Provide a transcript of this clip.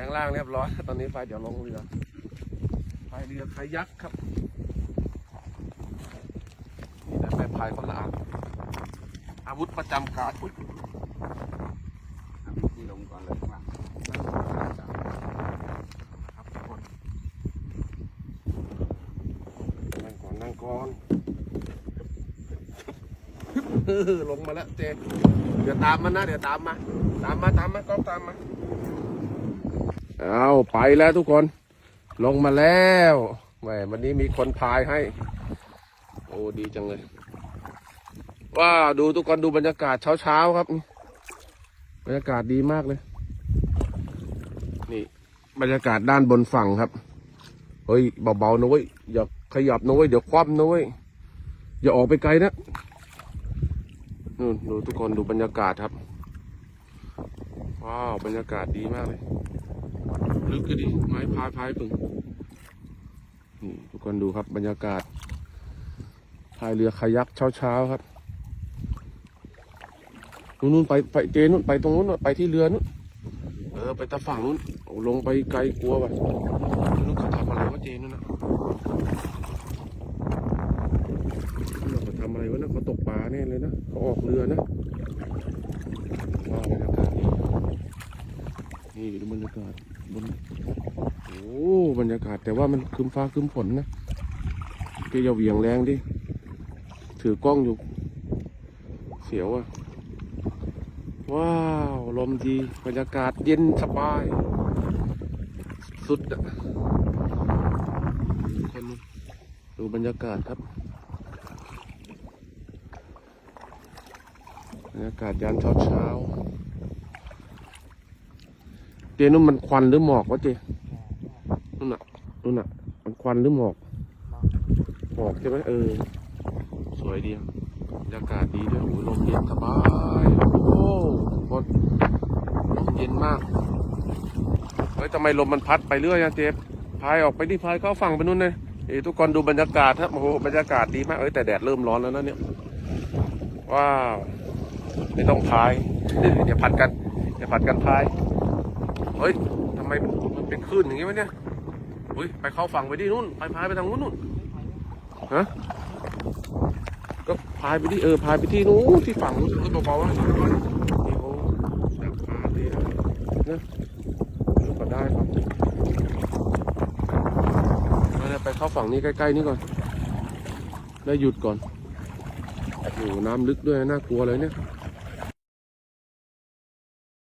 ลงร่างเรียบร้อย ตอนนี้ไปเดี๋ยวลงเรือพายเรือคายักครับนี่นะไปพายคนละอันอาวุธประจำกายอุ๊ยที่ลงก่อนเลยว่าครับทุกคนนั่งก่อนนั่งก่อนลงมาแล้วเจเดี๋ยวตามมันนะ เดี๋ยวตามมา ตามมาตามมาก็ตามมา เอาไปแล้วทุกคน ลงมาแล้วแหมวันนี้มีคนพายให้ โอ้ดีจังเลย ว้าดูทุกคนดูบรรยากาศเช้าๆครับนี่บรรยากาศดีมากเลย นี่ บรรยากาศด้านบนฝั่งครับ เฮ้ยเบาๆนะเว้ยอย่าขยับนะเว้ยเดี๋ยวคว่ำนะเว้ยอย่าออกไปไกลนะนู่นดูทุกคนดูบรรยากาศครับ ว้าว บรรยากาศดีมากเลย ลึกก็ดีไม้พายพายปึงนี่ทุกคนดูครับบรรยากาศพายเรือคายักเช้าๆครับนู่นไปไปเจนู่นไปตรงนู้นไปที่เรือนู้นเออไปตะฝั่งนู้นลงไปไกลกลัวว่ะนู้นเขาทำอะไรวะเจนู่นนะเขาทำอะไรวะนะเขาตกปลาแน่เลยนะเขาออกเรือนะว้าวบรรยากาศดี นี่ดูบรรยากาศบนโอ้บรรยากาศแต่ว่ามันครึมฟ้าครึมฝนนะเกอย่าเหวี่ยงแรงดิ ถือกล้องอยู่ เสียวอะว้าว ลมดีบรรยากาศเย็นสบาย สุดอะคนดูบรรยากาศครับ บรรยากาศยามเช้าเช้า จนุ่นมันควันหรือหมอกวะเจนู่นน่ะนู่นน่ะ มันควันหรือหมอก หมอกใช่ไหมเออ สวยดีอะบรรยากาศดีด้วยโอ้ลมเย็นสบาย โอ้ทุกคนลมเย็นมาก เฮ้ยทำไมลมมันพัดไปเรื่อยอะเจฟพายออกไปดิพายเข้าฝั่งไปนู่นเลยเอ้ยทุกคนดูบรรยากาศครับโอ้โหบรรยากาศดีมากเอ้ยแต่แดดเริ่มร้อนแล้วนะเนี่ย ว้าว ไม่ต้องพายเดี๋ยวผัดกันเดี๋ยวผัดกันพาย เฮ้ยทำไมมันเป็นคลื่นอย่างงี้วะเนี่ยเฮ้ยไปเข้าฝั่งไปดินู่นพายพายไปทางนู้นนู่นฮะก็พายไปที่เออพายไปที่นู้นที่ฝั่งนู้นเออเบาๆนะนี่โอ้ดักปลาดีนะนะลูกก็ได้ครับมาไปเข้าฝั่งนี้ใกล้ๆนี่ก่อนได้หยุดก่อนโอ้โหน้ำลึกด้วยน่ากลัวเลยเนี่ย